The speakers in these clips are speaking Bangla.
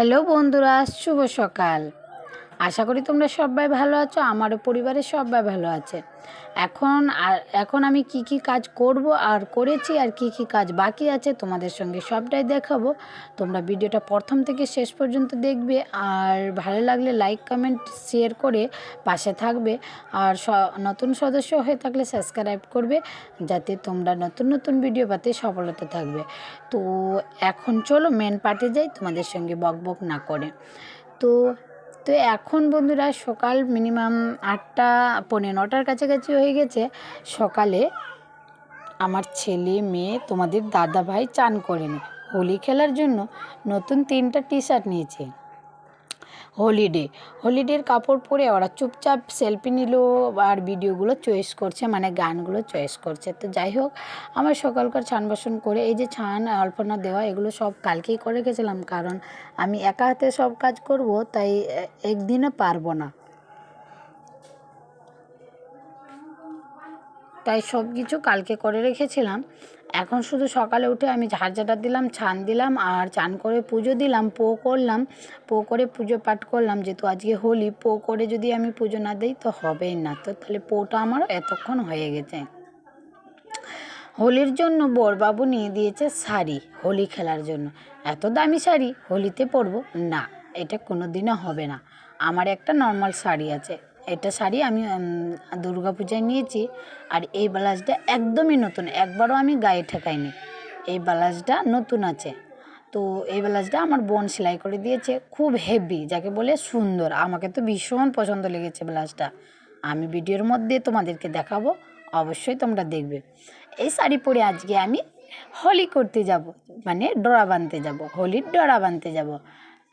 হ্যালো বন্ধুরা শুভ সকাল। আশা করি তোমরা সবাই ভালো আছো, আমারও পরিবারের সবাই ভালো আছে। এখন আর, এখন আমি কি কি কাজ করব আর করেছি আর কি কি কাজ বাকি আছে তোমাদের সঙ্গে সবটাই দেখাবো। তোমরা ভিডিওটা প্রথম থেকে শেষ পর্যন্ত দেখবে আর ভালো লাগলে লাইক কমেন্ট শেয়ার করে পাশে থাকবে। আর নতুন সদস্য হয়ে থাকলে সাবস্ক্রাইব করবে যাতে তোমরা নতুন নতুন ভিডিও পাতে সফলতা থাকবে। তো এখন চলো মেন পার্টে যাই তোমাদের সঙ্গে বক বক না করে। তো তো এখন বন্ধুরা সকাল মিনিমাম আটটা পনেরো নটার কাছাকাছি হয়ে গেছে। সকালে আমার ছেলে, মেয়ে, তোমাদের দাদা ভাই চান করেনি। হোলি খেলার জন্য নতুন তিনটা টি শার্ট নিয়েছে। হলিডে। হলিডের কাপড় পরে ওরা চুপচাপ সেলফি নিল আর ভিডিওগুলো চয়েস করছে মানে গানগুলো চয়েস করছে। তো যাই হোক, আমার সকালকার ছান বাসন করে এই যে ছান, আলপনা দেওয়া, এগুলো সব কালকেই করে গেছিলাম কারণ আমি একা হাতে সব কাজ করব, তাই একদিনে পারব না। তাই সব কিছু কালকে করে রেখেছিলাম। এখন শুধু সকালে উঠে আমি ঝাড়ঝাটা দিলাম, ছান দিলাম আর চান করে পুজো দিলাম পো করলাম। পো করে পুজো পাঠ করলাম, যেহেতু আজকে হোলি পো করে যদি আমি পুজো না দিই তো হবেই না। তো তাহলে পোটা আমার এতক্ষণ হয়ে গেছে। হোলির জন্য বরবাবু নিয়ে দিয়েছে শাড়ি, হোলি খেলার জন্য। এত দামি শাড়ি, হোলিতে পরবো? না, এটা কোনো দিনও হবে না। আমার একটা নর্মাল শাড়ি আছে। এটা শাড়ি আমি দুর্গা পূজায় নিয়েছি আর এই ব্লাউজটা একদমই নতুন, একবারও আমি গায়ে ঠেকাইনি। এই ব্লাউজটা নতুন আছে। তো এই ব্লাউজটা আমার বোন সেলাই করে দিয়েছে, খুব হেভি, যাকে বলে সুন্দর। আমাকে তো ভীষণ পছন্দ লেগেছে ব্লাউজটা। আমি ভিডিওর মধ্যে তোমাদেরকে দেখাবো, অবশ্যই তোমরা দেখবে। এই শাড়ি পরে আজকে আমি হোলি করতে যাব মানে ডোরা বানতে যাব, হোলির ডোরা বানতে যাব।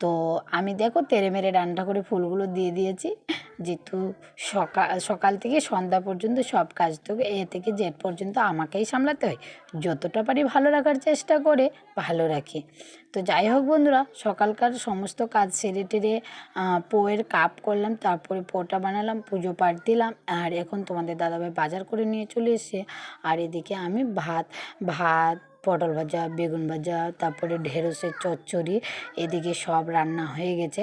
তো আমি দেখো তেরে মেরে রান্না করে ফুলগুলো দিয়ে দিয়েছি। যেহেতু সকাল সকাল থেকে সন্ধ্যা পর্যন্ত সব কাজ তো এ থেকে জেড পর্যন্ত আমাকেই সামলাতে হয়। যতটা পারি ভালো রাখার চেষ্টা করে ভালো রাখি। তো যাই হোক বন্ধুরা, সকালকার সমস্ত কাজ সেরে টেরে পোয়ের কাপ করলাম, তারপরে পোটা বানালাম, পুজো পাঠ দিলাম, আর এখন তোমাদের দাদাভাই বাজার করে নিয়ে চলে এসে আর এদিকে আমি ভাত ভাত পটল ভাজা বেগুন ভাজা তারপরে ঢেঁড়সের চচ্চড়ি এদিকে সব রান্না হয়ে গেছে।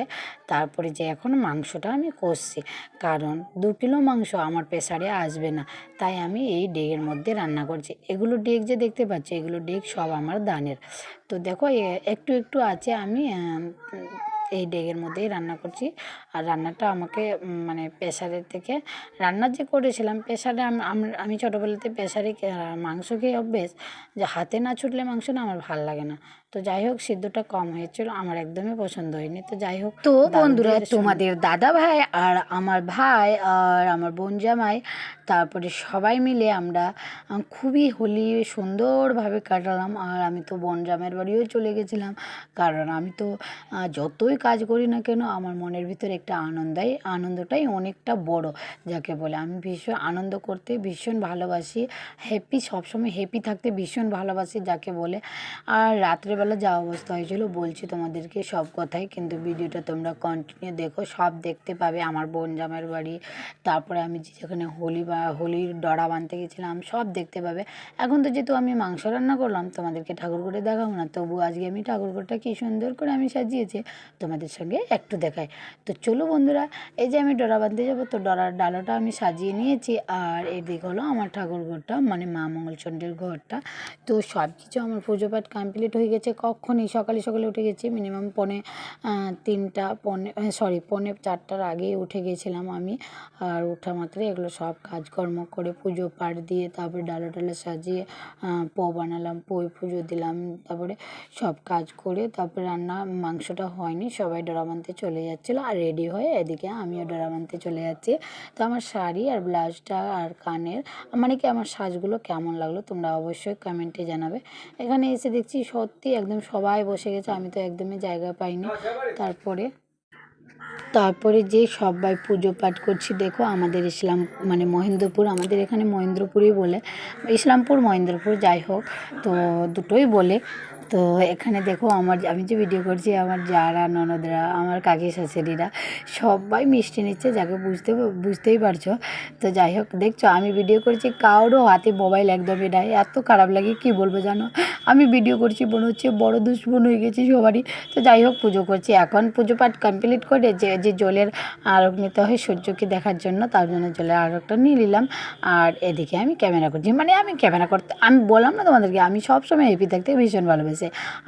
তারপরে যে এখন মাংসটা আমি কষছি। কারণ দু কিলো মাংস আমার প্রেসারে আসবে না। তাই আমি এই ডেগের মধ্যে রান্না করছি। এগুলো ডেগ যে দেখতে পাচ্ছি এগুলো ডেগ সব আমার দানের। তো দেখো একটু একটু আছে আম, এই ডেগের মধ্যেই রান্না করছি। আর রান্নাটা আমাকে মানে প্রেশারের থেকে রান্না যে করেছিলাম প্রেশারে আম- ছোটোবেলাতে প্রেশারে মাংস খেয়ে অভ্যেস, যে হাতে না ছুটলে মাংস না, আমার ভালো লাগে না। তো যাই হোক সিদ্ধটা কম হয়েছিল আমার একদমই পছন্দ হয়নি। তো যাই হোক তো বন্ধুরা তোমাদের দাদা ভাই আর আমার ভাই আর আমার বোন জামাই তারপরে সবাই মিলে আমরা খুবই হোলি সুন্দরভাবে কাটালাম। আর আমি তো বোন জামাইয়ের বাড়িও চলে গেছিলাম। কারণ আমি তো যতই কাজ করি না কেন আমার মনের ভিতরে একটা আনন্দাই আনন্দটাই অনেকটা বড়। যাকে বলে আমি ভীষণ আনন্দ করতে ভীষণ ভালোবাসি। হ্যাপি সবসময় হ্যাপি থাকতে ভীষণ ভালোবাসি যাকে বলে। আর রাত্রেবেলা যা অবস্থা হয়েছিল, বলছি তোমাদেরকে সব কথাই। কিন্তু ভিডিওটা তোমরা কন্টিনিউ দেখো, সব দেখতে পাবে আমার বোন জামাইয়ের বাড়ি। তারপরে আমি যেখানে হোলি বা হোলির ডরা বানতে গেছিলাম, সব দেখতে পাবে। এখন তো যেহেতু আমি মাংস রান্না করলাম, তোমাদেরকে ঠাকুরঘরে দেখাবো না। তবু আজকে আমি ঠাকুরঘরটা কী সুন্দর করে আমি সাজিয়েছি, তোমাদের সঙ্গে একটু দেখাই। তো চলো বন্ধুরা, এই যে আমি ডরা বাঁধতে যাব, তো ডরার ডালাটা আমি সাজিয়ে নিয়েছি। আর এদিক হলো আমার ঠাকুর ঘরটা মানে মা মঙ্গলচণ্ডীর ঘরটা। তো সব কিছু আমার পুজো পাঠ কমপ্লিট হয়ে গেছে। কখনই সকালে সকালে উঠে গেছি মিনিমাম পনে তিনটা, পনে সরি পনে চারটার আগেই উঠে গেছিলাম আমি। আর ওঠা মাত্র এগুলো সব কাজকর্ম করে পুজো পাঠ দিয়ে তারপরে ডালা টালা সাজিয়ে পো বানালাম পই পুজো দিলাম, তারপরে সব কাজ করে তারপরে রান্না, মাংসটা হয়নি, সবাই ডোরা বানতে চলে যাচ্ছিল আর রেডি হয়ে এদিকে আমিও ডোরা বানতে চলে যাচ্ছি। তো আমার শাড়ি আর ব্লাউজটা আর কানের মানে কি আমার সাজগুলো কেমন লাগল তোমরা অবশ্যই কমেন্টে জানাবে। এখানে এসে দেখছি সত্যি একদম সবাই বসে গেছে আমি তো একদমই জায়গা পাইনি। তারপরে তারপরে যে সবাই পুজো পাঠ করছি দেখো আমাদের ইসলাম মানে মহেন্দ্রপুর আমাদের এখানে মহেন্দ্রপুরই বলে ইসলামপুর মহেন্দ্রপুর যাই হোক তো দুটোই বলে। তো এখানে দেখো আমার আমি যে ভিডিও করছি, আমার যারা, ননদরা, আমার কাকি শাশুড়িরা, সবাই মিষ্টি নিচ্ছে, যাকে বুঝতে বুঝতেই পারছ। তো যাই হোক, দেখছ, আমি ভিডিও করছি কারোরও হাতে মোবাইল একদমই নাই। এত খারাপ লাগে, কি বলব জানো? আমি ভিডিও করছি, মনে হচ্ছে বড় দুশ্মন হয়ে গেছি সবারই। তো যাই হোক, পুজো করছি। এখন পুজো পাঠ কমপ্লিট করে যে যে জলের আরোগ নিতে হয় সূর্যকে দেখার জন্য, তার জন্য জলের আরোগটা নিয়ে নিলাম। আর এদিকে আমি ক্যামেরা করছি। মানে আমি ক্যামেরা করতে, আমি বললাম না তোমাদেরকে, আমি সবসময় হ্যাপি থাকতে ভীষণ ভালোবাসি।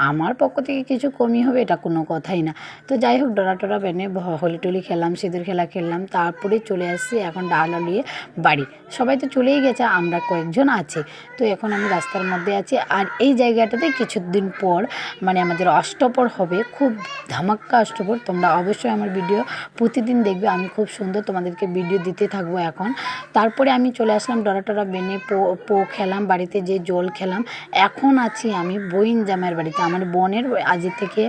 আমার পক্ষ থেকে কিছু কমই হবে, এটা কোনো কথাই না। তো যাই হোক, ডরা টরা বেনে হোলি টলি খেলাম, সিঁদুর খেলা খেললাম, তারপরে চলে আসছি এখন ডাল নিয়ে বাড়ি। সবাই তো চলেই গেছে, আমরা কয়েকজন আছি। তো এখন আমি রাস্তার মধ্যে আছি। আর এই জায়গাটাতে কিছুদিন পর মানে আমাদের অষ্টপর হবে, খুব ধামাক্কা অষ্টপর। তোমরা অবশ্যই আমার ভিডিও প্রতিদিন দেখবে, আমি খুব সুন্দর তোমাদেরকে ভিডিও দিতে থাকব এখন। তারপরে আমি চলে আসলাম, ডরা টরা বেনে পো পো খেলাম, বাড়িতে যে জল খেলাম। এখন আছি আমি, বইন জামাইয়ের বাড়িতে। আমার বোনের আজ থেকে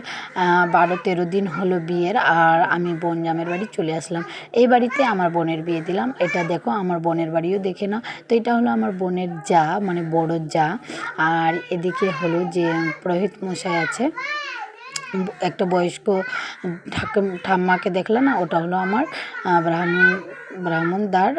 বারো তেরো দিন হলো বিয়ের, আর আমি বোন জামের বাড়ি চলে আসলাম। এই বাড়িতে আমার বোনের বিয়ে দিলাম। এটা দেখো, আমার বোনের বাড়িও দেখে নাও। তো এটা হলো আমার বোনের যা মানে বড় যা। আর এদিকে হলো যে পুরোহিত মশাই আছে। একটা বয়স্ক ঠাম্মাকে দেখলাম না, ওটা হলো আমার ব্রাহ্মণ, ব্রাহ্মণদার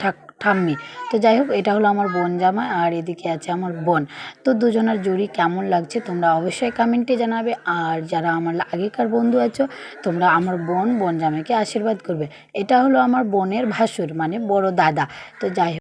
ঠাক ঠাম্মি। তো যাই হোক, এটা হলো আমার বোন জামাই আর এদিকে আছে আমার বোন। তো দুজনের জুড়ি কেমন লাগছে তোমরা অবশ্যই কমেন্টে জানাবে। আর যারা আমার আগেকার বন্ধু আছো, তোমরা আমার বোন বোন জামাইকে আশীর্বাদ করবে। এটা হলো আমার বোনের ভাসুর মানে বড় দাদা। তো যাই